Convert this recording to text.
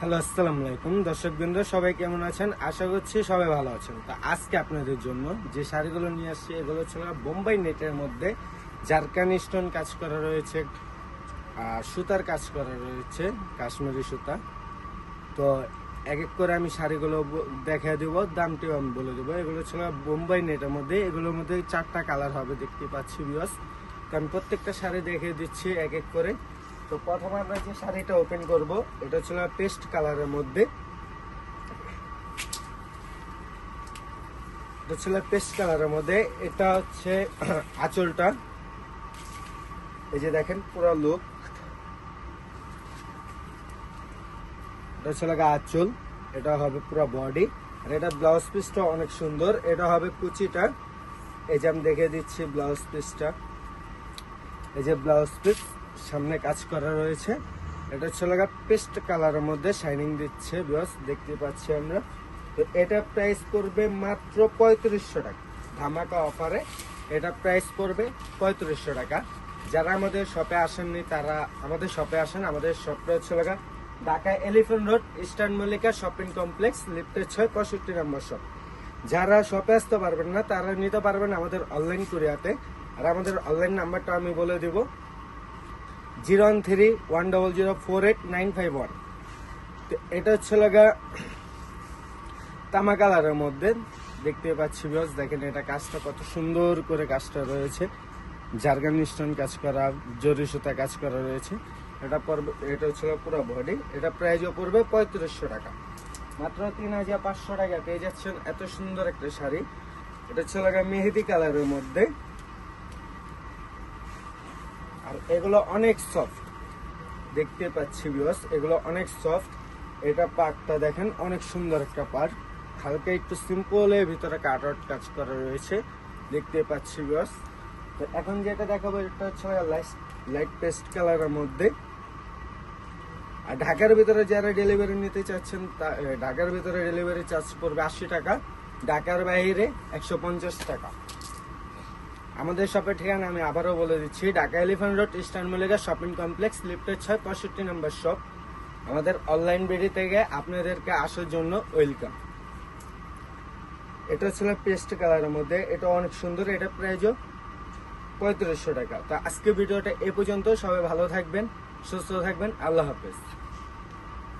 Hello, আসসালামু আলাইকুম। দর্শক বৃন্দ সবাই কেমন আছেন? আশা করছি সবাই ভালো আছেন। তো আজকে আপনাদের জন্য যে শাড়িগুলো নিয়ে আসছি, এগুলো ছিল বোম্বাই নেটের মধ্যে জারকান স্টোন কাজ করা রয়েছে, আর সুতার কাজ করা রয়েছে, কাশ্মীরি সুতা। তো এক এক করে আমি শাড়িগুলো দেখিয়ে দেব, দামটিও আমি বলে দেবো। এগুলো ছিল বোম্বাই নেটের মধ্যে, এগুলোর মধ্যে চারটা কালার হবে দেখতে পাচ্ছি বিয়স তো আমি প্রত্যেকটা শাড়ি দেখিয়ে দিচ্ছি এক এক করে। তো প্রথমে আমরা যে শাড়িটা ওপেন করব, এটা ছিল পেস্ট কালারের মধ্যে। এটা ছিল পেস্ট কালারের মধ্যে। এটা হচ্ছে আঁচলটা। এই যে দেখেন, পুরো লুক এটা ছিল আঁচল। এটা হবে পুরো বডি আর এটা ব্লাউজ পিসটা অনেক সুন্দর। এটা হবে কুচিটা। এই যে আমি দেখে দিচ্ছি ব্লাউজ পিসটা এই যে ব্লাউজ পিস সামনে কাজ করা রয়েছে। এটা হচ্ছে লাগা পেস্ট কালারের মধ্যে শাইনিং দিচ্ছে বিকজ দেখতে পাচ্ছি আমরা। তো এটা প্রাইস পড়বে মাত্র পঁয়ত্রিশশো টাকা। ধামাকা অফারে এটা প্রাইস পড়বে পঁয়ত্রিশশো টাকা। যারা আমাদের শপে আসেননি, তারা আমাদের শপে আসেন। আমাদের শপটা হচ্ছে লাগা Dhaka elephant road eastern Mallika shopping complex লিফটের ছয় পঁয়ষট্টি নম্বর শপ যারা শপে আসতে পারবেন না, তারা নিতে পারবেন আমাদের অনলাইন কুরিয়াতে আর আমাদের অনলাইন নাম্বারটা আমি বলে দেব। Zero one three one double zero four eight nine five one. তো এটা হচ্ছে লাগা তামা কালারের মধ্যে। দেখতে পাচ্ছি বিকজ দেখেন এটা কাজটা কত সুন্দর করে কাজটা রয়েছে। জার্গান স্টোন কাজ করা, জরি সুতা কাজ করা রয়েছে। এটা পড়বে এটা হচ্ছে পুরো বডি এটা প্রাইসও পড়বে পঁয়ত্রিশশো টাকা। মাত্র তিন হাজার পাঁচশো টাকা। পেয়ে যাচ্ছেন এত সুন্দর একটা শাড়ি। এটা হচ্ছে লাগা মেহেদি কালারের মধ্যে। আর এগুলো অনেক সফট দেখতে পাচ্ছি বিয়স এগুলো অনেক সফট এটা পার্টটা দেখেন, অনেক সুন্দর একটা পার্ট হালকা একটু সিম্পলের ভিতরে কাট কাজ করা রয়েছে। দেখতে পাচ্ছি বিয়স তো এখন যেটা দেখাবো, এটা হচ্ছে লাইট লাইট পেস্ট কালারের মধ্যে। আর ঢাকার ভিতরে যারা ডেলিভারি নিতে চাচ্ছেন ঢাকার ভিতরে ডেলিভারি চার্জ পড়বে আশি টাকা। ঢাকার বাইরে একশো পঞ্চাশ টাকা। আমাদের শপের ঠিকানা আমি আবারও বলে দিচ্ছি, Dhaka elephant road eastern Mallika shopping complex, লিফটের ছয় পঁয়ষট্টি নম্বর শপ। আমাদের অনলাইন বেডি থেকে আপনাদেরকে আসার জন্য ওয়েলকাম। এটা ছিল পেস্ট কালারের মধ্যে, এটা অনেক সুন্দর, এটা প্রাইজও পঁয়ত্রিশশো টাকা। তো আজকে ভিডিওটা এ পর্যন্ত, সবাই ভালো থাকবেন, সুস্থ থাকবেন, আল্লাহ হাফেজ।